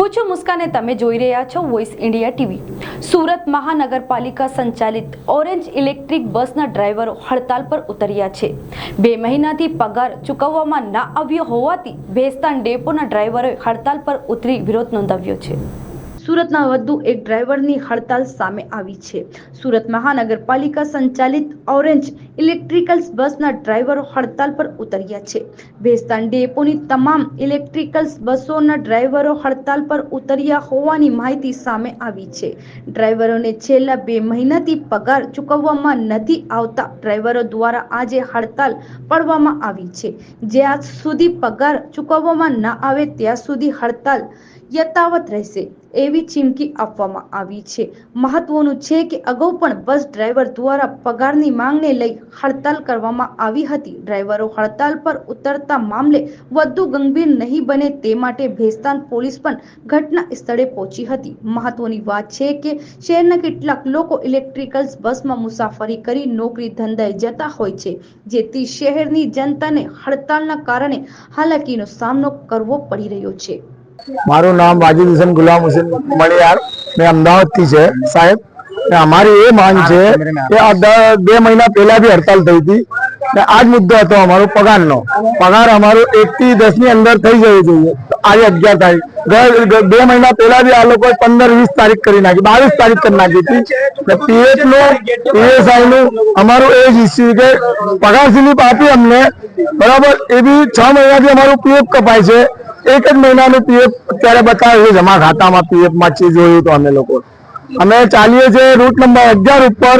હું છું મુસ્કાને, તમે જોઈ રહ્યા છો વોઇસ ઇન્ડિયા ટીવી સુરત મહાનગરપાલિકા સંચાલિત ઓરેન્જ ઇલેક્ટ્રિક બસના ડ્રાઈવરો હડતાલ પર ઉતર્યા છે. બે મહિનાથી પગાર ચૂકવવામાં ના આવ્યો હોવાથી ભેસ્તાન ડેપોના ડ્રાઈવરોએ હડતાલ પર ઉતરી વિરોધ નોંધાવ્યો છે. સુરતના વધુ એક ડ્રાઈવરની હડતાલ સામે આવી છે. સુરત મહાનગરપાલિકા સંચાલિત ઓરેન્જ ઇલેક્ટ્રિકલ્સ બસના ડ્રાઈવરો હડતાલ પર ઉતર્યા છે. ભેસ્તાન ડેપોની તમામ ઇલેક્ટ્રિકલ્સ બસોના ડ્રાઈવરો હડતાલ પર ઉતર્યા હોવાની માહિતી સામે આવી છે. ડ્રાઈવરોને છેલ્લા બે મહિનાથી પગાર ચૂકવવામાં નથી આવતા. ડ્રાઈવરો દ્વારા આજે હડતાલ પાડવામાં આવી છે. જ્યાં સુધી પગાર ચૂકવવામાં ન આવે ત્યાં સુધી હડતાલ યથાવત રહેશે એવી ચીમકી આપવામાં આવી છે. મહત્વનું છે કે અગાઉ પણ બસ ડ્રાઈવર દ્વારા પગારની માંગને લઈ હડતાલ કરવામાં આવી હતી. ડ્રાઈવરો હડતાલ પર ઉતરતા મામલે વધુ ગંભીર નહીં બને તે માટે ભેસ્તાન પોલીસ પણ ઘટના સ્થળે પહોંચી હતી. મહત્વની વાત છે કે શહેરના કેટલાક લોકો ઇલેક્ટ્રિકલ્સ બસમાં મુસાફરી કરી નોકરી ધંધાએ જતા હોય છે, જેથી શહેરની જનતાને હડતાલના કારણે હાલાકીનો સામનો કરવો પડી રહ્યો છે. મારું નામ વાજિદ હુસેન ગુલામ હુસેન મણિયાર. મેં અમદાવાદથી છે, સાહેબ. અમારી એ માંગ છે કે બે મહિના પહેલા બી હડતાલ થઈ હતી. ને મુદ્દો હતો અમારો પગારનો. પગાર અમારો એક થી દસની અંદર થઈ જવું જોઈએ. આજે અગિયાર તારીખ. બે મહિના પહેલા બી આ લોકોએ પંદર, વીસ તારીખ કરી નાખી. બાવીસ તારીખ કરી નાખી હતી. પીએફનું પીએસઆઈ નું અમારું એ જ ઇસ્યુ કે પગાર સ્લીપ આપી અમને. બરાબર? એ બી છ મહિનાથી અમારું પીએફ કપાય છે. એક જ મહિનાનું પીએફ અત્યારે બતાવે છે, જમા ખાતામાં પીએફમાં છે જોયું તો અમે લોકો. અમે ચાલીએ છીએ રૂટ નંબર અગિયાર ઉપર